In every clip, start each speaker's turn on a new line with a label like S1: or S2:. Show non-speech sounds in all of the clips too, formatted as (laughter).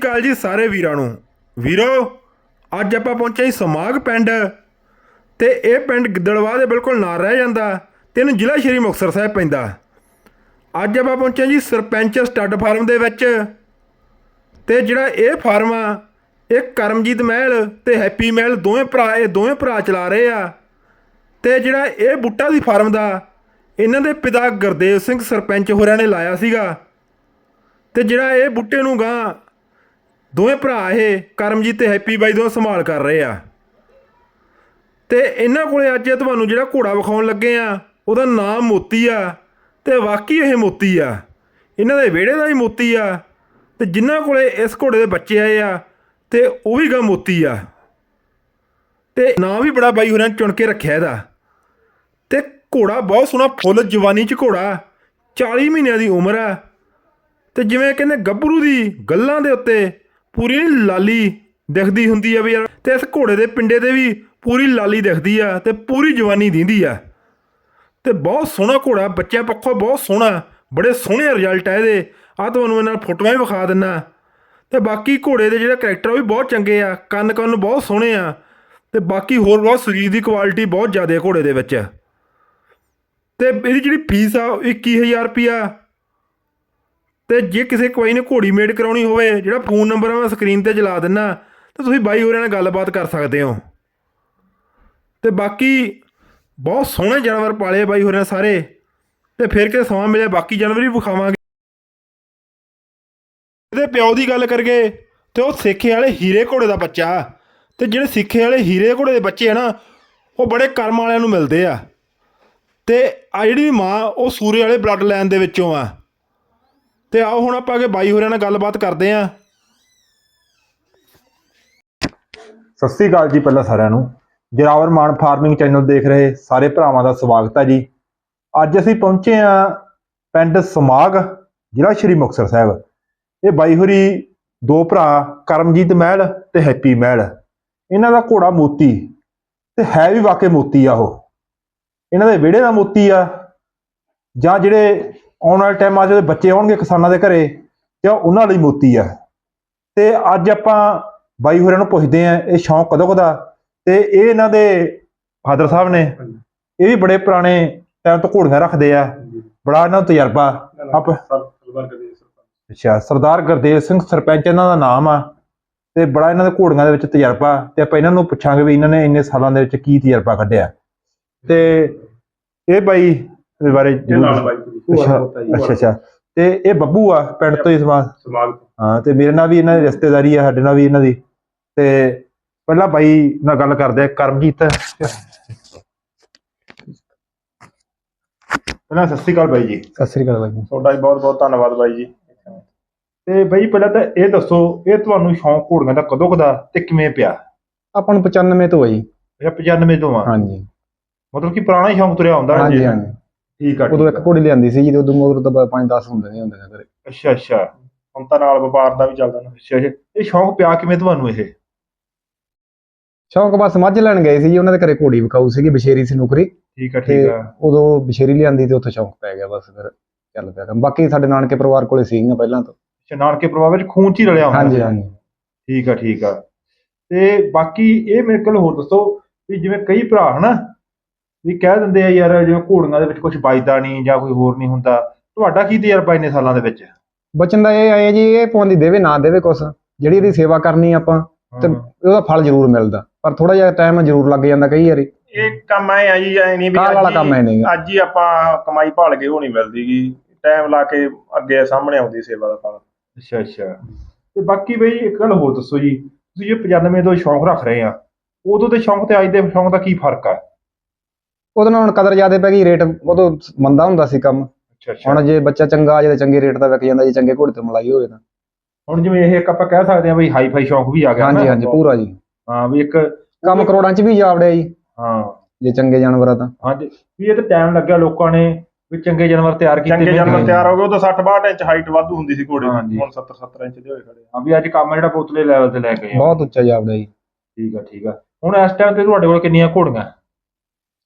S1: ਅਕਾਲ ਜੀ ਸਾਰੇ ਵੀਰਾਂ ਨੂੰ। ਵੀਰੋ, ਅੱਜ ਆਪਾਂ ਪਹੁੰਚੇ ਜੀ ਸਮਾਗ ਪਿੰਡ ਤੇ ਇਹ ਪਿੰਡ ਗਿੱਦੜਵਾ ਦੇ ਬਿਲਕੁਲ ਨਾਲ ਰਹਿ ਜਾਂਦਾ। ਤੇ ਇਹਨੂੰ ਜ਼ਿਲ੍ਹਾ ਸ਼੍ਰੀ ਮੁਕਤਸਰ ਸਾਹਿਬ ਪੈਂਦਾ। ਅੱਜ ਆਪਾਂ ਪਹੁੰਚੇ ਜੀ ਸਰਪੰਚ ਸਟੱਡ ਫਾਰਮ ਦੇ ਵਿੱਚ ਤੇ ਜਿਹੜਾ ਇਹ ਫਾਰਮ ਆ, ਇਹ ਕਰਮਜੀਤ ਮਹਿਲ ਤੇ ਹੈਪੀ ਮਹਿਲ ਦੋਵੇਂ ਭਰਾ, ਇਹ ਦੋਵੇਂ ਭਰਾ ਚਲਾ ਰਹੇ ਆ। ਤੇ ਜਿਹੜਾ ਇਹ ਬੁੱਟਾ ਦੀ ਫਾਰਮ ਦਾ, ਇਹਨਾਂ ਦੇ ਪਿਤਾ ਗੁਰਦੇਵ ਸਿੰਘ ਸਰਪੰਚ ਹੋਰਾਂ ਨੇ ਲਾਇਆ ਸੀਗਾ। ਤੇ ਜਿਹੜਾ ਇਹ ਬੁੱਟੇ ਨੂੰ ਗਾਂ ਦੋਵੇਂ ਭਰਾ ਇਹ ਕਰਮਜੀਤ ਤੇ ਹੈਪੀ ਬਾਈ ਦੋਵੇਂ ਸੰਭਾਲ ਕਰ ਰਹੇ ਆ। ਤੇ ਇਹਨਾਂ ਕੋਲੇ ਅੱਜ ਤੁਹਾਨੂੰ ਜਿਹੜਾ ਘੋੜਾ ਵਿਖਾਉਣ ਲੱਗੇ ਆ, ਉਹਦਾ ਨਾਮ ਮੋਤੀ ਆ ਤੇ ਵਾਕਈ ਇਹ ਮੋਤੀ ਆ। ਇਹਨਾਂ ਦੇ ਵਿਹੜੇ ਦਾ ਵੀ ਮੋਤੀ ਆ ਤੇ ਜਿਨ੍ਹਾਂ ਕੋਲੇ ਇਸ ਘੋੜੇ ਦੇ ਬੱਚੇ ਆਏ ਆ ਤੇ ਉਹ ਵੀ ਗਾ ਮੋਤੀ ਆ। ਤੇ ਨਾਂ ਵੀ ਬੜਾ ਬਾਈ ਹੋਰਾਂ ਨੇ ਚੁਣ ਕੇ ਰੱਖਿਆ ਇਹਦਾ। ਤੇ ਘੋੜਾ ਬਹੁਤ ਸੋਹਣਾ ਫੁੱਲ, ਜਵਾਨੀ ਚ ਘੋੜਾ 40 ਮਹੀਨਿਆਂ ਦੀ ਉਮਰ ਆ। ਤੇ ਜਿਵੇਂ ਕਹਿੰਦੇ ਗੱਭਰੂ ਦੀ ਗੱਲਾਂ ਦੇ ਉੱਤੇ ਪੂਰੀ ਲਾਲੀ ਦਿਖਦੀ ਹੁੰਦੀ ਆ ਵੀ ਯਾਰ, ਤੇ ਇਸ ਘੋੜੇ ਦੇ ਪਿੰਡੇ ਤੇ ਵੀ ਪੂਰੀ ਲਾਲੀ ਦਿਖਦੀ ਆ ਤੇ ਪੂਰੀ ਜਵਾਨੀ ਦਿੰਦੀ ਆ। ਤੇ ਬਹੁਤ ਸੋਹਣਾ ਘੋੜਾ, ਬੱਚਿਆਂ ਪੱਖੋਂ ਬਹੁਤ ਸੋਹਣਾ, ਬੜੇ ਸੋਹਣੇ ਰਿਜ਼ਲਟ ਆ ਇਹਦੇ। ਆ ਤੁਹਾਨੂੰ ਇਹਨਾਂ ਫੋਟੋਆਂ ਵੀ ਵਿਖਾ ਦਿੰਨਾ। ਤੇ ਬਾਕੀ ਘੋੜੇ ਦੇ ਜਿਹੜਾ ਕਰੈਕਟਰ ਉਹ ਵੀ ਬਹੁਤ ਚੰਗੇ ਆ ਕੰਨ ਕੰਨ ਬਹੁਤ ਸੋਹਣੇ ਆ। ਤੇ ਬਾਕੀ ਹੋਰ ਬਹੁਤ ਸਰੀਰ ਦੀ ਕੁਆਲਿਟੀ ਬਹੁਤ ਜ਼ਿਆਦਾ ਘੋੜੇ ਦੇ ਵਿੱਚ। ਤੇ ਇਹਦੀ ਜਿਹੜੀ ਫੀਸ ਆ ਉਹ 21000 ਰੁਪਿਆ ਤੇ ਜੇ ਕਿਸੇ ਕੋਈ ਨੇ ਘੋੜੀ ਮੇਡ ਕਰਾਉਣੀ ਹੋਵੇ, ਜਿਹੜਾ ਫੋਨ ਨੰਬਰ ਆ, ਮੈਂ ਸਕਰੀਨ ਤੇ ਚਲਾ ਦਿੰਨਾ, ਤਾਂ ਤੁਸੀਂ ਬਾਈ ਹੋਰਾਂ ਨਾਲ ਗੱਲਬਾਤ ਕਰ ਸਕਦੇ ਹੋ। ਤੇ ਬਾਕੀ ਬਹੁਤ ਸੋਹਣੇ ਜਾਨਵਰ ਪਾਲੇ ਬਾਈ ਹੋਰਾਂ ਨੇ ਸਾਰੇ, ਤੇ ਫਿਰ ਕੇ ਸਮਾਂ ਮਿਲਿਆ, ਬਾਕੀ ਜਾਨਵਰ ਵੀ ਵਿਖਾਵਾਂਗੇ। ਇਹਦੇ ਪਿਓ ਦੀ ਗੱਲ ਕਰਗੇ ਤੇ ਉਹ ਸਿੱਖੇ ਵਾਲੇ ਹੀਰੇ ਘੋੜੇ ਦਾ ਬੱਚਾ, ਤੇ ਜਿਹੜੇ ਸਿੱਖੇ ਵਾਲੇ ਹੀਰੇ ਘੋੜੇ ਦੇ ਬੱਚੇ ਆ ਨਾ, ਉਹ ਬੜੇ ਕਰਮ ਵਾਲਿਆਂ ਨੂੰ ਮਿਲਦੇ ਆ। ਤੇ ਆ ਜਿਹੜੀ ਮਾਂ, ਉਹ ਸੂਰੇ ਵਾਲੇ ਬਲੱਡ ਲਾਈਨ ਦੇ ਵਿੱਚੋਂ ਆ। ਤੇ ਆਓ ਹੁਣ ਆਪਾਂ ਅੱਗੇ ਬਾਈ ਹੋਰਾਂ ਨਾਲ ਗੱਲਬਾਤ ਕਰਦੇ ਆਂ
S2: ਸਤਿ ਸ੍ਰੀ ਅਕਾਲ ਜੀ ਪਹਿਲਾਂ ਸਾਰਿਆਂ ਨੂੰ। ਜਰਾਵਰ ਮਾਨ ਫਾਰਮਿੰਗ ਚੈਨਲ ਦੇਖ ਰਹੇ ਸਾਰੇ ਭਰਾਵਾਂ ਦਾ ਸਵਾਗਤ ਹੈ ਜੀ। ਅੱਜ ਅਸੀਂ ਪਹੁੰਚੇ ਆ ਪਿੰਡ ਸਮਾਗ, ਜ਼ਿਲ੍ਹਾ ਸ਼੍ਰੀ ਮੁਕਤਸਰ ਸਾਹਿਬ। ਇਹ ਬਾਈ ਹੋਰੀ ਦੋ ਭਰਾ, ਕਰਮਜੀਤ ਮਹਿਲ ਤੇ ਹੈਪੀ ਮਹਿਲ। ਇਹਨਾਂ ਦਾ ਘੋੜਾ ਮੋਤੀ ਤੇ ਹੈ ਵੀ ਵਾਕੇ ਮੋਤੀ ਆ ਉਹ। ਇਹਨਾਂ ਦੇ ਵਿਹੜੇ ਦਾ ਮੋਤੀ ਆ ਜਾਂ ਜਿਹੜੇ ਆਉਣ ਵਾਲੇ ਟਾਈਮਾਂ 'ਚ ਬੱਚੇ ਆਉਣਗੇ ਕਿਸਾਨਾਂ ਦੇ ਘਰੇ ਤੇ ਉਹਨਾਂ ਲਈ ਮੋਤੀ ਆ। ਤੇ ਅੱਜ ਆਪਾਂ ਬਾਈ ਹੋਰਾਂ ਨੂੰ ਪੁੱਛਦੇ ਆ ਇਹ ਸ਼ੌਂਕ ਕਦੋਂ ਕਦਾ ਤੇ ਇਹ ਇਹਨਾਂ ਦੇ ਫਾਦਰ ਸਾਹਿਬ ਨੇ, ਇਹ ਵੀ ਬੜੇ ਪੁਰਾਣੇ ਟਾਈਮ ਤੋਂ ਘੋੜੀਆਂ ਰੱਖਦੇ ਆ। ਬੜਾ ਇਹਨਾਂ ਨੂੰ ਤਜਰਬਾ। ਆਪ ਅੱਛਾ, ਸਰਦਾਰ ਗੁਰਦੇਵ ਸਿੰਘ ਸਰਪੰਚ ਇਹਨਾਂ ਦਾ ਨਾਮ ਆ ਤੇ ਬੜਾ ਇਹਨਾਂ ਦੇ ਘੋੜੀਆਂ ਦੇ ਵਿੱਚ ਤਜਰਬਾ ਤੇ ਆਪਾਂ ਇਹਨਾਂ ਨੂੰ ਪੁੱਛਾਂਗੇ ਵੀ ਇਹਨਾਂ ਨੇ ਇੰਨੇ ਸਾਲਾਂ ਦੇ ਵਿੱਚ ਕੀ ਤਜਰਬਾ ਕੱਢਿਆ। ਤੇ ਇਹ ਬਾਈ ਦੇ ਬਾਰੇ ਜ਼ਰੂਰ- ਅੱਛਾ ਅੱਛਾ ਅੱਛਾ। ਤੇ ਇਹ ਬੱਬੂ ਆ ਪਿੰਡ ਤੋਂ ਵਾਰ?
S3: ਸਮਾਗ
S2: ਹਾਂ ਤੇ ਮੇਰੇ ਨਾਲ ਵੀ ਇਹਨਾਂ ਦੀ ਰਿਸ਼ਤੇਦਾਰੀ ਆ ਸਾਡੇ ਨਾਲ ਵੀ ਇਹਨਾਂ ਦੀ। ਤੇ ਪਹਿਲਾਂ ਬਾਈ ਨਾਲ ਗੱਲ ਕਰਦੇ ਆ ਕਰਮਜੀਤ। ਪਹਿਲਾਂ ਸਤਿ ਸ਼੍ਰੀ ਅਕਾਲ ਬਾਈ ਜੀ।
S4: ਸਤਿ ਸ੍ਰੀ ਅਕਾਲ ਬਾਈ ਜੀ।
S3: ਤੁਹਾਡਾ ਬਹੁਤ ਬਹੁਤ ਧੰਨਵਾਦ ਬਾਈ ਜੀ।
S2: ਤੇ ਬਾਈ ਪਹਿਲਾਂ ਤਾਂ ਇਹ ਦੱਸੋ ਇਹ ਤੁਹਾਨੂੰ ਸ਼ੌਂਕ ਘੋੜੀਆਂ ਦਾ ਕਦੋਂ ਕਦਾ ਤੇ ਕਿਵੇਂ ਪਿਆ?
S4: ਆਪਾਂ ਨੂੰ 95 ਤੋਂ ਹੈ ਜੀ।
S2: ਅੱਛਾ 95 ਤੋਂ ਆ।
S4: ਹਾਂਜੀ।
S2: ਮਤਲਬ ਕਿ ਪੁਰਾਣਾ ਹੀ ਸ਼ੌਂਕ ਤੁਰਿਆ ਹੁੰਦਾ
S4: ਹਾਂਜੀ
S2: ਹਜੇ। ਠੀਕ ਆ
S4: ਉਦੋਂ ਇੱਕ। ਘੋੜੀ ਲਿਆਂਦੀ ਸੀ ਜੀ ਤੇ ਉਦੋਂ ਮਗਰ ਤਾਂ 5-10 ਹੁੰਦੇ ਨਹੀਂ ਹੁੰਦੇ ਨੇ ਘਰੇ।
S2: ਅੱਛਾ ਅੱਛਾ।
S3: ਹੁਣ ਤਾਂ ਨਾਲ ਵਪਾਰ ਦਾ ਵੀ ਚੱਲਦਾ ਨਾ।
S2: ਅੱਛਾ ਅੱਛਾ। ਇਹ ਸ਼ੌਂਕ ਪਿਆ ਕਿਵੇਂ ਤੁਹਾਨੂੰ ਇਹ?
S4: ਸ਼ੌਂਕ ਬਸ ਮੱਝ ਲੈਣ ਗਏ ਸੀ ਜੀ ਉਹਨਾਂ ਦੇ ਘਰੇ ਘੋੜੀ ਵਿਕਾਊ ਸੀਗੀ ਬਸ਼ੇਰੀ ਸੀ ਨੌਕਰੀ।
S2: ਠੀਕ ਆ ਠੀਕ ਆ।
S4: ਉਦੋਂ ਬਸ਼ੇਰੀ ਲਿਆਂਦੀ ਤੇ ਉੱਥੇ ਸ਼ੌਂਕ ਪੈ ਗਿਆ ਬਸ ਫਿਰ ਚੱਲ ਪਿਆ ਕੰਮ। ਬਾਕੀ ਸਾਡੇ ਨਾਨਕੇ ਪਰਿਵਾਰ ਕੋਲੇ ਸੀਗੀਆਂ ਪਹਿਲਾਂ ਤੋਂ।
S2: ਅੱਛਾ ਨਾਨਕੇ ਪ੍ਰਭਾਵ ਵਿੱਚ ਖੂਨ ਚ ਹੀ ਰਲਿਆ ਹੁੰਦਾ
S4: ਹਾਂਜੀ। ਹਾਂਜੀ।
S2: ਠੀਕ ਆ ਠੀਕ ਆ। ਤੇ ਬਾਕੀ ਇਹ ਮੇਰੇ ਕੋਲ ਹੋਰ ਦੱਸੋ ਵੀ ਜਿਵੇਂ ਕਈ ਭਰਾ ਹਨਾ ਵੀ ਕਹਿ ਦਿੰਦੇ ਆ ਯਾਰ ਜਿਵੇਂ ਘੋੜੀਆਂ ਦੇ ਵਿੱਚ ਕੁਝ ਵੱਜਦਾ ਨਹੀਂ ਜਾਂ ਕੋਈ ਹੋਰ ਨਹੀਂ ਹੁੰਦਾ ਤੁਹਾਡਾ ਕੀ ਤਜਰਬਾ ਇੰਨੇ ਸਾਲਾਂ ਦੇ ਵਿੱਚ?
S4: ਬਚਨ ਦਾ ਇਹ ਆਏ ਜੀ ਇਹ ਪਾਉਂਦੀ ਦੇਵੇ ਨਾ ਦੇਵੇ ਕੁਛ ਜਿਹੜੀ ਇਹਦੀ ਸੇਵਾ ਕਰਨੀ ਆਪਾਂ ਤੇ ਉਹਦਾ ਫਲ ਜ਼ਰੂਰ ਮਿਲਦਾ ਪਰ ਥੋੜਾ ਜਿਹਾ ਟਾਈਮ ਜ਼ਰੂਰ ਲੱਗ ਜਾਂਦਾ ਕਈ ਵਾਰੀ।
S3: ਇਹ ਕੰਮ ਐ ਆ ਜੀ ਐ ਨਹੀਂ ਵੀ
S4: ਕਾਲ ਵਾਲਾ ਕੰਮ ਹੈ
S3: ਹੀ-
S4: ਨਹੀਂ।
S3: ਅੱਜ ਹੀ ਆਪਾਂ ਕਮਾਈ ਭਾਲ ਕੇ ਉਹ ਨਹੀਂ ਮਿਲਦੀਗੀ ਟਾਈਮ ਲਾ ਕੇ ਅੱਗੇ ਸਾਹਮਣੇ ਆਉਂਦੀ ਸੇਵਾ ਦਾ ਫਲ।
S2: ਅੱਛਾ ਅੱਛਾ। ਤੇ ਬਾਕੀ ਬਈ ਇੱਕ ਗੱਲ ਹੋਰ ਦੱਸੋ ਜੀ ਤੁਸੀਂ ਜੇ 95 ਤੋਂ ਸ਼ੌਂਕ ਰੱਖ ਰਹੇ ਆ ਉਦੋਂ ਦੇ ਸ਼ੌਂਕ ਤੇ ਅੱਜ ਦੇ ਸ਼ੌਂਕ ਦਾ ਕੀ ਫ਼ਰਕ ਆ?
S4: ਉਹਦੇ ਨਾਲ ਹੁਣ ਕਦਰ ਜ਼ਿਆਦਾ ਪੈ ਗਈ ਰੇਟ ਉਦੋਂ ਮੰਦਾ ਹੁੰਦਾ ਸੀ ਕੰਮ।
S2: ਅੱਛਾ ਅੱਛਾ।
S4: ਹੁਣ ਜੇ ਬੱਚਾ ਚੰਗਾ ਆ ਤਾਂ ਚੰਗੇ ਰੇਟ ਦਾ ਵਿਕ ਜਾਂਦਾ ਜੇ ਚੰਗੇ ਘੋੜੇ ਤੇ ਮਲਾਈ ਹੋਵੇ ਤਾਂ।
S2: ਹੁਣ ਜਿਵੇਂ ਇਹ ਇੱਕ ਆਪਾਂ ਕਹਿ ਸਕਦੇ ਆ ਬਈ ਹਾਈ ਫਾਈ ਸ਼ੌਂਕ ਵੀ ਆ ਗਿਆ
S4: ਹਾਂਜੀ। ਹਾਂਜੀ ਪੂਰਾ ਜੀ।
S2: ਹਾਂ ਵੀ ਇੱਕ
S4: ਕੰਮ ਕਰੋੜਾਂ ਚ ਵੀ ਜਾਵੜਿਆ ਜੀ।
S2: ਹਾਂ।
S4: ਜੇ ਚੰਗੇ ਜਾਨਵਰ ਆ ਤਾਂ।
S2: ਹਾਂਜੀ ਵੀ ਇਹ ਤੇ ਟਾਈਮ ਲੱਗਿਆ ਲੋਕਾਂ ਨੇ ਵੀ ਚੰਗੇ ਜਾਨਵਰ ਤਿਆਰ ਕੀਤੇ
S3: ਚੰਗੇ। ਜਾਨਵਰ ਤਿਆਰ ਹੋ ਗਏ ਉਦੋਂ 60 62 ਇੰਚ ਹਾਈਟ ਵਾਧੂ ਹੁੰਦੀ ਸੀ ਘੋੜੇ। ਦੀ। ਹੁਣ 70 70 ਇੰਚ ਦੇ ਹੋਏ ਖੜੇ ਆ।
S2: ਹਾਂ ਵੀ ਅੱਜ ਕੰਮ ਜਿਹੜਾ ਪੁਤਲੇ ਲੈਵਲ ਤੇ ਲੈ ਕੇ ਆ।
S4: ਬਹੁਤ ਉੱਚਾ ਜਾਵੜਿਆ ਜੀ।
S2: ਠੀਕ ਆ ਠੀਕ ਆ। ਹੁਣ ਇਸ ਟਾਈਮ ਤੇ ਤੁਹਾਡੇ ਕੋਲ ਕਿੰਨੀਆਂ ਘੋੜੀਆਂ?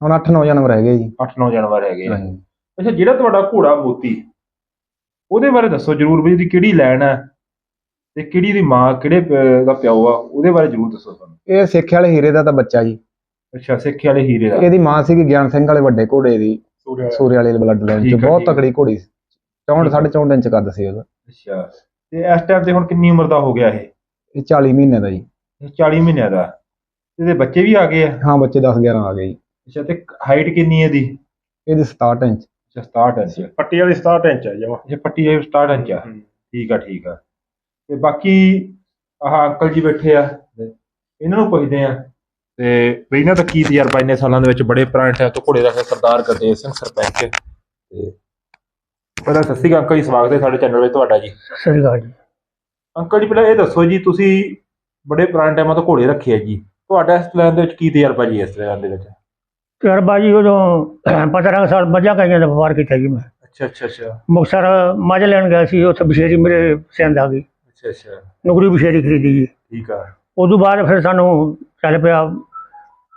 S4: ਹੁਣ 8-9 ਜਾਨਵਰ ਹੈਗੇ ਜੀ।
S2: 8-9 ਜਾਨਵਰ ਹੈਗੇ ਆ।
S4: ਹਾਂਜੀ।
S2: ਅੱਛਾ ਜਿਹੜਾ ਤੁਹਾਡਾ ਘੋੜਾ ਮੋਤੀ ਉਹਦੇ ਬਾਰੇ ਦੱਸੋ ਜਰੂਰ ਵੀ ਇਹਦੀ ਕਿਹੜੀ ਲਾਈਨ ਹੈ ਤੇ ਕਿਹੜੀ ਦੀ ਮਾਂ ਕਿਹੜੇ ਪ- ਦਾ ਪਿਓ ਆ ਉਹਦੇ ਬਾਰੇ ਜ਼ਰੂਰ ਦੱਸੋ ਸਾਨੂੰ।
S4: ਇਹ ਸਿੱਖੇ ਵਾਲੇ ਹੀਰੇ ਦਾ ਤਾਂ ਬੱਚਾ ਜੀ।
S2: ਅੱਛਾ ਸਿੱਖੇ ਵਾਲੇ ਹੀਰੇ ਦਾ।
S4: ਇਹਦੀ ਮਾਂ ਸੀਗੀ ਗਿਆਨ ਸਿੰਘ ਵਾਲੇ ਵੱਡੇ ਘੋੜੇ ਦੀ
S3: ਸੂਰਿਆ
S4: ਸੂਰੇ ਵਾਲੇ ਬਲੱਡ ਲਾਈਨ
S2: ਠੀਕ
S4: ਚ।
S2: ਆ,
S4: ਬਹੁਤ
S2: ਠੀਕ ਆ।
S4: ਤਕੜੀ ਘੋੜੀ ਸੀ। 64 64 ਇੰਚ ਕੱਦ ਸੀ ਉਹਦਾ।
S2: ਅੱਛਾ ਤੇ ਇਸ ਟਾਈਮ ਤੇ ਹੁਣ ਕਿੰਨੀ ਉਮਰ ਦਾ ਹੋ ਗਿਆ ਇਹ?
S4: ਇਹ 40 ਮਹੀਨੇ ਦਾ ਜੀ।
S2: ਇਹ 40 ਮਹੀਨਿਆਂ ਦਾ। ਇਹਦੇ ਬੱਚੇ ਵੀ ਆ ਗਏ ਆ?
S4: ਹਾਂ ਬੱਚੇ 10 11 ਆ ਗਏ ਜੀ।
S2: ਅੱਛਾ ਤੇ ਹਾਈਟ ਕਿੰਨੀ ਹੈ ਇਹਦੀ?
S4: ਇਹਦੀ 67 ਇੰਚ।
S2: ਅੱਛਾ 67 ਇੰਚ।
S3: ਪੱਟੀ ਵਾਲੀ 67 ਇੰਚ ਹੈ ਜਮਾ।
S2: ਇਹ ਪੱਟੀ ਇਹ 67 ਇੰਚ ਆ। ਠੀਕ ਆ ਠੀਕ ਆ। ਤੇ ਬਾਕੀ ਆਹ ਅੰਕਲ ਜੀ ਬੈਠੇ ਆ। ਇਹਨਾਂ ਨੂੰ ਪੁੱਛਦੇ ਆ। ਤੇ ਵੀ ਇਹਨਾਂ ਦਾ ਕੀ ਤਜਰਬਾ ਇੰਨੇ ਸਾਲਾਂ ਦੇ ਵਿੱਚ ਬੜੇ ਪੁਰਾਣੇ ਟਾਈਮ ਤੋਂ ਘੋੜੇ ਰੱਖੇ ਸਰਦਾਰ ਗੁਰਦੇਵ ਸਿੰਘ ਸਰਪੰਚ। ਤੇ ਪਹਿਲਾਂ ਸਤਿ ਸ਼੍ਰੀ ਅਕਾਲ ਅੰਕਲ ਜੀ ਸਵਾਗਤ ਹੈ ਸਾਡੇ ਚੈਨਲ ਵਿੱਚ ਤੁਹਾਡਾ ਜੀ।
S5: ਸਹੀ ਗੱਲ ਜੀ।
S2: ਅੰਕਲ ਜੀ ਪਹਿਲਾਂ ਇਹ ਦੱਸੋ ਜੀ ਤੁਸੀਂ ਬੜੇ ਪੁਰਾਣੇ ਟਾਈਮਾਂ ਤੋਂ ਘੋੜੇ ਰੱਖੇ ਆ ਜੀ। ਤੁਹਾਡਾ ਇਸ ਲੈਣ ਦੇ ਵਿੱਚ ਕੀ ਤਜਰਬਾ ਜੀ ਇਸ ਲੈਣ ਦੇ ਵਿੱਚ?
S5: ਤਜਰਬਾ ਜੀ ਉਦੋਂ 15 ਸਾਲ ਮੱਝਾਂ ਗਾਈਆਂ ਦਾ ਵਪਾਰ ਕੀਤਾ ਜੀ ਮੈਂ।
S2: ਅੱਛਾ ਅੱਛਾ ਅੱਛਾ।
S5: ਮੁਕਤਸਰ ਮੱਝ ਲੈਣ ਗਿਆ ਸੀ ਉੱਥੇ ਬਸ਼ੇਰੀ ਮੇਰੇ ਸਿੰਦ ਆ ਗਈ।
S2: ਅੱਛਾ ਅੱਛਾ।
S5: ਨੁਕਰੀ ਬਸ਼ੇਰੀ ਖਰੀਦੀ ਜੀ।
S2: ਠੀਕ ਆ।
S5: ਉਦੋਂ ਬਾਅਦ ਫਿਰ ਸਾਨੂੰ ਚੱਲ ਪਿਆ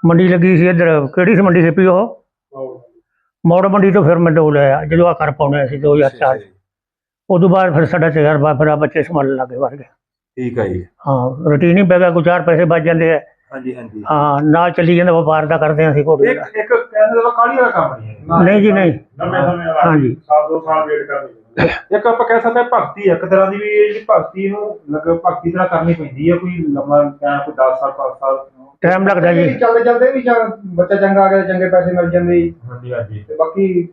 S5: ਮੰਡੀ ਲੱਗੀ ਸੀ ਇੱਧਰ ਕਿਹੜੀ ਸੀ ਮੰਡੀ ਸੀ ਪੀ ਉਹ? ਮੋੜ। ਮੰਡੀ ਤੋਂ ਫਿਰ ਮੈਂ ਡੋਲ ਲਿਆ ਜਦੋਂ ਆ ਕਰ ਪਾਉਣੇ ਸੀ 2004 ਉਦੋਂ ਬਾਅਦ ਫਿਰ ਸਾਡਾ ਤਜਰਬਾ ਫਿਰ ਆ ਬੱਚੇ ਸੰਭਾਲਣ ਲੱਗੇ ਵਰ ਗਏ।
S2: ਠੀਕ ਆ ਜੀ।
S5: ਹਾਂ ਰੁਟੀਨ ਹੀ ਪੈ ਗਿਆ ਕੋਈ ਚਾਰ ਪੈਸੇ ਬਚ ਜਾਂਦੇ ਆ।
S2: ਹਾਂਜੀ ਹਾਂਜੀ।
S5: ਹਾਂ ਨਾਲ ਚੱਲੀ ਜਾਂਦਾ ਵਪਾਰ ਦਾ ਕਰਦੇ ਹਾਂ ਅਸੀਂ ਘੋੜੇ
S2: ਇੱਕ
S5: ਦਾ।
S2: ਇੱਕ ਕਹਿੰਦੇ ਦਾ ਕਾਲੀ ਵਾਲਾ ਕੰਮ ਨਹੀਂ ਹੈ।
S5: ਨਹੀਂ ਜੀ ਨਹੀਂ।
S3: ਨਵੇਂ ਸਮੇਂ ਵਾਲਾ।
S5: ਹਾਂਜੀ।
S3: ਸਾਲ ਦੋ ਸਾਲ ਵੇਟ ਕਰਨੀ
S2: ਇੱਕ ਆਪਾਂ ਕਹਿ ਸਕਦੇ ਹਾਂ ਭਗਤੀ ਹੈ, ਇੱਕ ਤਰ੍ਹਾਂ ਦੀ ਵੀ ਇਹ ਜਿਹੜੀ ਭਗਤੀ ਨੂੰ ਲੱਗ ਭਗਤੀ ਤਰ੍ਹਾਂ ਕਰਨੀ ਪੈਂਦੀ ਹੈ ਕੋਈ ਲੰਮਾ ਟਾਈਮ ਕੋਈ 10 ਸਾਲ 5 ਸਾਲ
S5: ਟਾਈਮ ਲੱਗਦਾ ਜੀ।
S4: ਚੱਲਦੇ ਚੱਲਦੇ ਵੀ ਜਾਂ ਬੱਚਾ ਚੰਗਾ ਆ ਗਿਆ ਚੰਗੇ ਪੈਸੇ ਮਿਲ ਜਾਂਦੇ ਜੀ।
S2: ਹਾਂਜੀ ਹਾਂਜੀ।
S4: ਤੇ ਬਾਕੀ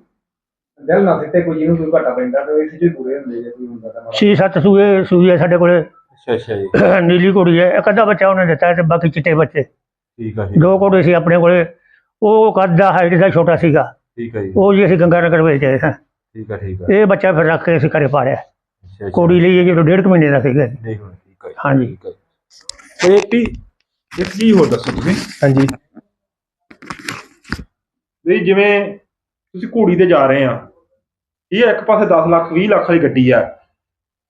S4: ਦਿਲ ਨਾ ਸਿੱਟੇ ਕੋਈ ਜਿਹਨੂੰ ਕੋਈ ਘਾਟਾ ਪੈਂਦਾ ਤੇ ਇਸ ਚ ਹੀ ਪੂਰੇ ਹੁੰਦੇ ਜੇ ਕੋਈ ਹੁੰਦਾ ਤਾਂ। ਮਾੜਾ।
S5: ਛੇ ਸੱਤ ਸੂਏ ਸੂਈ ਹੈ ਸਾਡੇ ਕੋਲੇ
S2: ਅੱਛਾ ਅੱਛਾ ਜੀ। (clears throat)
S5: ਨੀਲੀ ਘੋੜੀ ਹੈ ਇੱਕ ਅੱਧਾ ਬੱਚਾ ਉਹਨੇ ਦਿੱਤਾ ਤੇ ਬਾਕੀ ਚਿੱਟੇ ਬੱਚੇ।
S2: ਠੀਕ ਆ ਜੀ।
S5: ਦੋ ਘੋੜੇ ਸੀ ਆਪਣੇ ਕੋਲੇ ਉਹ ਕੱਦ ਹਾਈਟ ਦਾ ਛੋਟਾ ਸੀਗਾ।
S2: ਠੀਕ ਆ ਜੀ।
S5: ਉਹ ਜੀ ਅਸੀਂ ਗੰਗਾ ਨਗਰ ਵੇਚ ਆਏ ਸਾਂ।
S2: ਠੀਕ ਆ ਠੀਕ ਆ।
S5: ਇਹ ਬੱਚਾ ਫਿਰ ਰੱਖ ਕੇ ਅਸੀਂ ਘਰੇ ਪਾਲਿਆ।
S2: ਅੱਛਾ
S5: ਘੋੜੀ ਲਈ ਜਦੋਂ ਡੇਢ ਕੁ ਮਹੀਨੇ ਦਾ ਸੀਗਾ ਜੀ।
S2: ਠੀਕ ਆ ਜੀ।
S5: ਹਾਂਜੀ।
S2: ਠੀਕ ਆ ਜੀ। ਤੇ ਇੱਕ ਇੱਕ ਚੀਜ਼ ਹੋਰ ਦੱਸੋ ਤੁਸੀਂ।
S4: ਹਾਂਜੀ।
S2: ਵੀ ਜਿਵੇਂ ਤੁਸੀਂ ਘੋੜੀ ਤੇ ਜਾ ਰਹੇ ਆ ਇਹ ਇੱਕ ਪਾਸੇ 10 ਲੱਖ 20 ਲੱਖ ਵਾਲੀ ਗੱਡੀ ਆ।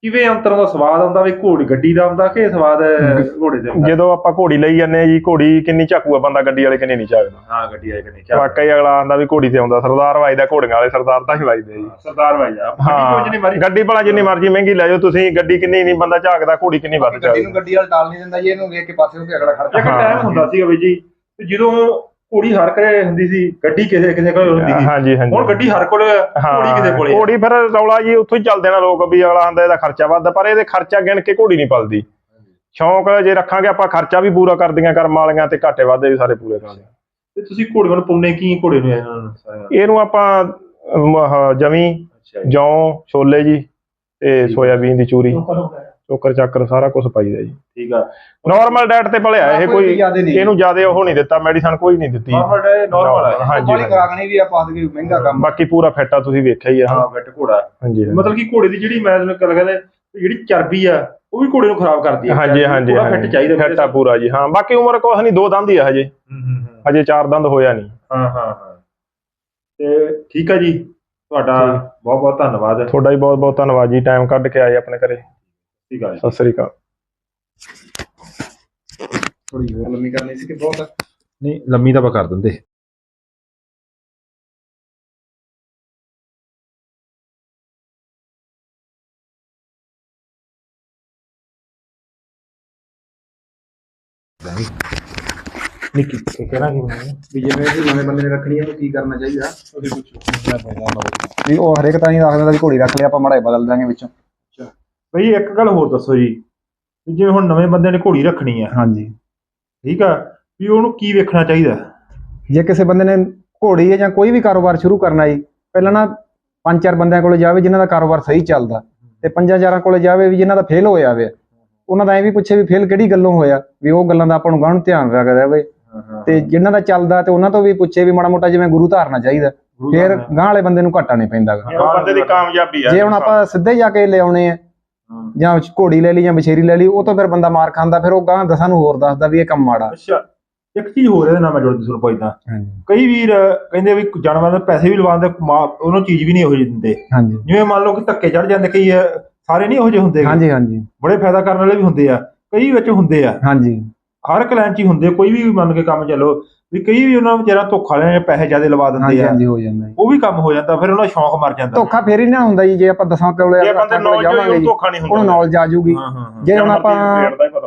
S2: ਕਿਵੇਂ ਅੰਤਰ ਦਾ ਸਵਾਦ ਆਉਂਦਾ ਵੀ ਘੋੜੀ ਗੱਡੀ ਦਾ ਆਉਂਦਾ ਕਿ ਸਵਾਦ ਘੋੜੇ ਦੇ ਆਉਂਦਾ
S3: ਜਦੋਂ ਆਪਾਂ ਘੋੜੀ ਲਈ ਜਾਂਦੇ ਆ ਜੀ ਘੋੜੀ ਕਿੰਨੀ ਝਾਕੂਆ ਬੰਦਾ ਗੱਡੀ ਵਾਲੇ ਕਿੰਨੀ ਨਹੀਂ ਝਾਕਦਾ
S2: ਹਾਂ ਗੱਡੀ ਆਏ ਕਿ ਨਹੀਂ ਚੱਲ
S3: ਵਾਕਈ ਅਗਲਾ ਆਂਦਾ ਵੀ ਘੋੜੀ ਤੇ ਆਉਂਦਾ ਸਰਦਾਰ ਵੱਜਦਾ ਘੋੜੀਆਂ ਵਾਲੇ ਸਰਦਾਰ ਤਾਂ ਹੀ ਵੱਜਦੇ ਜੀ।
S2: ਸਰਦਾਰ ਭਾਈ ਆ। ਗੱਡੀ ਕੋਈ ਨਹੀਂ ਮਾਰੀ।
S3: ਗੱਡੀ ਭਲਾ ਜਿੰਨੀ ਮਰਜ਼ੀ ਮਹਿੰਗੀ ਲੈ ਜਾਓ ਤੁਸੀਂ ਗੱਡੀ ਕਿੰਨੀ ਨਹੀਂ ਬੰਦਾ ਝਾਕਦਾ ਘੋੜੀ ਕਿੰਨੀ ਵੱਧ
S4: ਗੱਡੀ
S3: ਝਾਕਦਾ
S4: ਨੂੰ ਗੱਡੀ ਵਾਲਾ ਟਾਲ ਨਹੀਂ ਦਿੰਦਾ ਜੀ ਇਹਨੂੰ ਵੇਖ ਕੇ ਪਾਸੇ ਹੋ ਕੇ ਅਗਲਾ ਖੜਦਾ।
S2: ਇੱਕ
S3: ਹਾਂ।
S2: ਟਾਈਮ ਹੁੰਦਾ ਸੀਗਾ ਬਈ ਜੀ ਵੀ ਜਦੋਂ ਘੋੜੀ ਹਰ ਘਰੇ ਹੁੰਦੀ ਸੀ ਗੱਡੀ ਕਿਸੇ ਕਿਸੇ ਕੋਲ ਹੁੰਦੀ ਸੀ।
S3: ਹਾਂਜੀ ਹਾਂਜੀ।
S2: ਹੁਣ ਗੱਡੀ ਹਰ ਕੋਲ ਘੋੜੀ ਕਿਸੇ ਕੋਲੇ।
S3: ਘੋੜੀ ਫਿਰ ਰੌਲਾ ਜੀ ਉੱਥੋਂ ਹੀ ਚੱਲਦੇ ਨੇ ਲੋਕ ਵੀ ਅਗਲਾ ਆਂਦਾ ਇਹਦਾ ਖਰਚਾ ਵੱਧਦਾ ਪਰ ਇਹਦੇ ਖਰਚਾ ਗਿਣ ਕੇ ਘੋੜੀ ਨਹੀਂ ਪਲਦੀ। ਸ਼ੌਂਕ ਜੇ ਰੱਖਾਂਗੇ ਆਪਾਂ ਖਰਚਾ ਵੀ ਪੂਰਾ ਕਰ ਦੀਆਂ ਕਰਮ ਵਾਲੀਆਂ ਤੇ ਘਾਟੇ ਵਾਧੇ ਵੀ ਸਾਰੇ ਪੂਰੇ ਕਰਦੇ
S2: ਤੇ ਤੁਸੀਂ ਘੋੜੇ ਨੂੰ ਪਾਉਨੇ ਕੀ ਘੋੜੇ ਨੂੰ ਇਹਨਾਂ ਨੂੰ?
S3: ਇਹਨੂੰ ਆਪਾਂ ਅਮ, ਆਹ, ਜਵੀਂ
S2: ਅੱਛਾ ਜੀ।
S3: ਜੌਂ ਛੋਲੇ ਜੀ ਤੇ ਸੋਇਆਬੀਨ ਦੀ ਚੂਰੀ। ਚੋਕਰ ਚਾਕਰ ਸਾਰਾ ਕੁਝ ਪਾਈਦਾ ਜੀ।
S2: ਠੀਕ ਆ।
S3: ਨਾਰਮਲ ਡਾਈਟ ਤੇ ਭਲਿਆ ਇਹ
S4: ਕੋਈ।
S3: ਇਹਨੂੰ ਜ਼ਿਆਦਾ ਉਹ ਨਹੀਂ ਦਿੱਤਾ ਮੈਡੀਸਨ ਕੋਈ ਨਹੀਂ ਦਿੱਤੀ।
S2: ਨਾਰਮਲ ਨਾਰਮਲ ਹੈ
S3: ਹਾਂਜੀ।
S4: ਖਰਾਕ ਨਹੀਂ ਵੀ ਆ ਪਾਸ ਗਈ ਮਹਿੰਗਾ ਕੰਮ
S3: ਬਾਕੀ ਪੂਰਾ ਫਿੱਟ ਆ ਤੁਸੀਂ ਵੇਖਿਆ ਹੀ ਆ।
S2: ਹਾਂ ਬੈਠ ਘੋੜਾ।
S3: ਹਾਂਜੀ।
S2: ਮਤਲਬ ਕਿ ਘੋੜੇ ਦੀ ਜਿਹੜੀ ਮੈਂ ਤੁਹਾਨੂੰ ਗੱਲ ਕਹਿੰਦੇ ਜਿਹੜੀ ਚਰਬੀ ਆ ਉਹ ਵੀ ਘੋੜੇ ਨੂੰ ਖਰਾਬ ਕਰਦੀ ਹੈ
S3: ਹਾਂਜੀ ਹਾਂਜੀ
S2: ਪੂਰਾ ਫਿੱਟ ਚਾਹੀਦਾ
S3: ਫਿੱਟ ਆ ਪੂਰਾ ਜੀ। ਹਾਂ ਬਾਕੀ ਉਮਰ ਕੁਛ ਨਹੀਂ ਦੋ ਦੰਦ ਹੀ ਆ ਹਜੇ।
S2: ਹੂੰ, ਹੂੰ, ਹੂੰ।
S3: ਹਜੇ ਚਾਰ ਦੰਦ ਹੋਇਆ ਨਹੀਂ।
S2: ਹਾਂ ਹਾਂ ਹਾਂ। ਤੇ ਠੀਕ ਆ ਜੀ। ਤੁਹਾਡਾ ਬਹੁਤ ਬਹੁਤ ਧੰਨਵਾਦ।
S3: ਤੁਹਾਡਾ ਵੀ ਬਹੁਤ ਬਹੁਤ ਧੰਨਵਾਦ ਜੀ। ਟਾਈਮ ਕੱਢ ਕੇ ਆਏ ਆਪਣੇ ਘਰੇ।
S2: ਠੀਕ ਆ ਜੀ।
S3: ਸਤਿ ਸ੍ਰੀ ਅਕਾਲ।
S4: ਥੋੜੀ ਹੋਰ ਲੰਮੀ ਕਰਨੀ ਸੀ ਕਿ ਬਹੁਤ
S2: ਨਹੀਂ ਲੰਮੀ ਤਾਂ ਆਪਾਂ ਕਰ ਦਿੰਦੇ। ਨਿੱਕੀ ਕਿਹੜਾ ਕੀ ਬਣਾਇਆ
S4: ਵੀ ਜਿਵੇਂ ਅਸੀਂ ਨਵੇਂ ਬੰਦੇ ਨੇ ਰੱਖਣੀ ਹੈ ਉਹਨੂੰ ਕੀ ਕਰਨਾ ਚਾਹੀਦਾ? ਵੀ ਉਹ ਹਰੇਕ ਤਾਂ ਹੀ ਰੱਖ ਦਿੰਦਾ ਵੀ ਘੋੜੀ ਰੱਖ ਲਿਆ ਆਪਾਂ ਮਾੜਾ ਜਿਹਾ ਬਦਲ ਦਾਂਗੇ ਵਿੱਚੋਂ।
S2: ਬਈ ਇੱਕ ਗੱਲ ਹੋਰ ਦੱਸੋ ਜੀ ਵੀ ਜਿਵੇਂ ਹੁਣ ਨਵੇਂ ਬੰਦੇ ਨੇ ਘੋੜੀ ਰੱਖਣੀ ਆ।
S4: ਹਾਂਜੀ।
S2: ਠੀਕ ਆ ਵੀ ਉਹਨੂੰ ਕੀ ਵੇਖਣਾ ਚਾਹੀਦਾ?
S4: ਜੇ ਕਿਸੇ ਬੰਦੇ ਨੇ ਘੋੜੀ ਹੈ ਜਾਂ ਕੋਈ ਵੀ ਕਾਰੋਬਾਰ ਸ਼ੁਰੂ ਕਰਨਾ ਜੀ ਪਹਿਲਾਂ ਨਾ ਪੰਜ ਚਾਰ ਬੰਦਿਆਂ ਕੋਲੇ ਜਾਵੇ ਜਿਨ੍ਹਾਂ ਦਾ ਕਾਰੋਬਾਰ ਸਹੀ ਚੱਲਦਾ ਤੇ ਪੰਜਾਂ ਚਾਰਾਂ ਕੋਲੇ ਜਾਵੇ ਵੀ ਜਿਨ੍ਹਾਂ ਦਾ ਫੇਲ ਹੋਇਆ ਵੇ ਉਹਨਾਂ ਦਾ ਐ ਵੀ ਪੁੱਛੇ ਵੀ ਫੇਲ ਕਿਹੜੀ ਗੱਲੋਂ ਹੋਇਆ ਵੀ ਉਹ ਗੱਲਾਂ ਦਾ ਆਪਾਂ ਨੂੰ ਨੂੰ ਧਿਆਨ ਰੱਖਦਾ ਰਹੇ ਤੇ ਜਿਨ੍ਹਾਂ ਦਾ ਚੱਲਦਾ ਤੇ ਉਹਨਾਂ ਤੋਂ ਵੀ ਪੁੱਛੇ ਵੀ ਮਾੜਾ ਮੋਟਾ ਜਿਵੇਂ ਗੁਰੂ ਧਾਰਨਾ ਚਾਹੀਦਾ ਫਿਰ ਗਾਂ ਵਾਲੇ ਬੰਦੇ ਨੂੰ ਘਾਟਾ ਨਹੀਂ ਪੈਂਦਾ
S3: ਬੰਦੇ ਦੀ ਕਾਮਯਾਬੀ ਆ।
S4: ਜੇ ਹੁਣ ਆਪਾਂ ਸਿੱਧੇ ਜਾ ਕੇ ਲਿਆਉਣੇ ਆ ਜਾਂ ਘੋੜੀ ਲੈ ਲਈ ਜਾਂ ਬਛੇਰੀ ਲੈ ਲਈ ਉਹ ਤੋਂ ਫਿਰ ਬੰਦਾ ਮਾਰ ਖਾਂਦਾ ਫਿਰ ਉਹ ਗਾਂ ਦਸਾਂ ਨੂੰ ਹੋਰ ਦੱਸਦਾ ਵੀ ਇਹ ਕੰਮ ਮਾੜਾ।
S2: ਅੱਛਾ ਇੱਕ ਚੀਜ਼ ਹੋਰ ਇਹਦੇ ਨਾਲ ਮੈਂ ਜੋੜ ਪੁੱਛਦਾ।
S4: ਹਾਂਜੀ।
S2: ਕਈ ਵੀਰ ਕਹਿੰਦੇ ਵੀ ਜਾਨਵਰਾਂ ਦੇ ਪੈਸੇ ਵੀ ਲਵਾਉਂਦੇ ਉਹਨੂੰ ਚੀਜ਼ ਵੀ ਨਹੀਂ ਇਹੋ ਜਿਹੀ ਦਿੰਦੇ। ਜਿਵੇਂ ਮੰਨ ਲਓ ਕਿ ਧੱਕੇ ਚੜ ਜਾਂਦੇ ਕਈ ਸਾਰੇ ਨਹੀਂ ਇਹੋ ਜਿਹੇ ਹੁੰਦੇ।
S4: ਹਾਂਜੀ ਹਾਂਜੀ।
S2: ਬੜੇ ਫਾਇਦਾ ਕਰਨ ਵਾਲੇ ਵੀ ਹੁੰਦੇ ਆ। ਕਈ ਵਿੱਚ ਹੁੰਦੇ ਆ।
S4: ਹਾਂਜੀ।
S2: ਹਰ ਇੱਕ ਲਾਈਨ 'ਚ ਹੀ ਹੁੰਦੇ ਕੋਈ ਵੀ ਮੰਨ ਕੇ ਕੰਮ ਚੱਲੋ ਵੀ ਕਈ ਵੀ ਉਹਨਾਂ ਵਿਚਾਰਾ ਧੋਖਾ ਲੈਣ ਪੈਸੇ ਜ਼ਿਆਦਾ ਲਵਾ ਦਿੰਦੇ ਆ
S4: ਹਾਂਜੀ ਹੋ ਜਾਂਦਾ ਜੀ।
S2: ਉਹ ਵੀ ਕੰਮ ਹੋ ਜਾਂਦਾ ਫਿਰ ਉਹਨਾਂ ਦਾ ਸ਼ੌਂਕ ਮਰ ਜਾਂਦਾ।
S4: ਧੋਖਾ ਫੇਰ ਹੀ ਨਾ ਹੁੰਦਾ ਜੀ ਜੇ ਆਪਾਂ ਦਸਾਂ ਕੋਲੇ
S3: ਜੇ ਬੰਦੇ
S4: ਕੋਲੇ
S3: ਨੌਲੇਜ
S4: ਜਾਵਾਂਗੇ ਜੀ
S3: ਧੋਖਾ ਨਹੀਂ ਹੁੰਦਾ।
S4: ਉਹਨੂੰ ਆ
S2: ਹਾਂ ਹਾਂ
S4: ਜੇ ਹੁਣ ਆਪਾਂ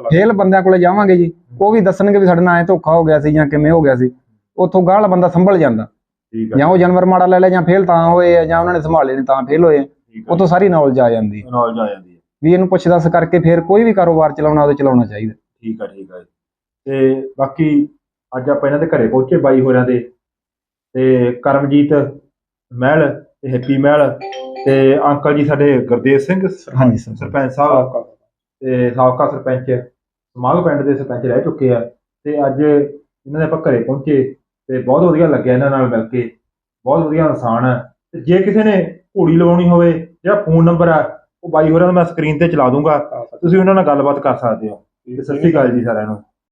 S4: ਫੇਲ ਬੰਦਿਆਂ ਕੋਲੇ ਜਾਵਾਂਗੇ ਜੀ ਉਹ ਵੀ ਦੱਸਣਗੇ ਵੀ ਸਾਡੇ ਨਾਲ ਐ ਧੋਖਾ ਹੋ ਗਿਆ ਸੀ ਜਾਂ ਕਿਵੇਂ ਹੋ ਗਿਆ ਸੀ ਉੱਥੋਂ ਗਾਹ ਵਾਲਾ ਬੰਦਾ ਸੰਭਲ ਜਾਂਦਾ।
S2: ਠੀਕ
S4: ਜਾਂ ਉਹ ਜਾਨਵਰ ਮਾੜਾ ਲੈ ਲਿਆ ਜਾਂ ਫੇਲ ਤਾਂ ਹੋਏ ਆ ਜਾਂ ਉਹਨਾਂ ਨੇ ਸੰਭਾਲੇ ਨੇ ਤਾਂ ਫੇਲ ਹੋਏ ਆ।
S2: ਠੀਕ
S4: ਉੱਥੋਂ ਸਾਰੀ ਨੌਲੇਜ ਆ ਜਾਂਦੀ ਹੈ
S2: ਨੌਲੇਜ ਆ ਜਾਂਦੀ ਹੈ
S4: ਵੀ ਇਹਨੂੰ ਪੁੱਛ ਦੱਸ ਕਰਕੇ ਫੇਰ ਕੋਈ ਵੀ ਕਾਰੋਬਾਰ ਚਲਾਉਣਾ ਉਹਦੇ ਚਲਾਉਣਾ ਚਾਹੀਦਾ।
S2: ਠੀਕ ਹੈ ਠੀਕ ਹੈ ਤੇ ਬਾਕੀ ਅੱਜ ਆਪਾਂ ਇਹਨਾਂ ਦੇ ਘਰੇ ਪਹੁੰਚੇ ਬਾਈ ਹੋਰਾਂ ਦੇ। ਤੇ ਕਰਮਜੀਤ ਮਹਿਲ ਤੇ ਹੈਪੀ ਮਹਿਲ ਤੇ ਅੰਕਲ ਜੀ ਸਾਡੇ ਗੁਰਦੇਵ ਸਿੰਘ
S4: ਹਾਂਜੀ ਸਰ।
S2: ਸਰਪੰਚ ਸਾਹਿਬ। ਤੇ ਸਾਬਕਾ ਸਰਪੰਚ ਸਮਾਗ ਪਿੰਡ ਦੇ ਸਰਪੰਚ ਰਹਿ ਚੁੱਕੇ ਆ। ਤੇ ਅੱਜ ਇਹਨਾਂ ਦੇ ਆਪਾਂ ਘਰੇ ਪਹੁੰਚੇ ਤੇ ਬਹੁਤ ਵਧੀਆ ਲੱਗਿਆ ਇਹਨਾਂ ਨਾਲ ਮਿਲ ਕੇ। ਬਹੁਤ ਵਧੀਆ ਇਨਸਾਨ ਹੈ ਤੇ ਜੇ ਕਿਸੇ ਨੇ ਘੋੜੀ ਲਵਾਉਣੀ ਹੋਵੇ ਜਿਹੜਾ ਫੋਨ ਨੰਬਰ ਆ ਉਹ ਬਾਈ ਹੋਰਾਂ ਦਾ ਮੈਂ ਸਕਰੀਨ ਤੇ ਚਲਾ ਦੂੰਗਾ। ਤੁਸੀਂ ਉਹਨਾਂ ਨਾਲ ਗੱਲਬਾਤ ਕਰ ਸਕਦੇ ਹੋ ਸਤਿ ਸ਼੍ਰੀ ਅਕਾਲ ਜੀ ਸਾਰਿਆਂ ਨੂੰ।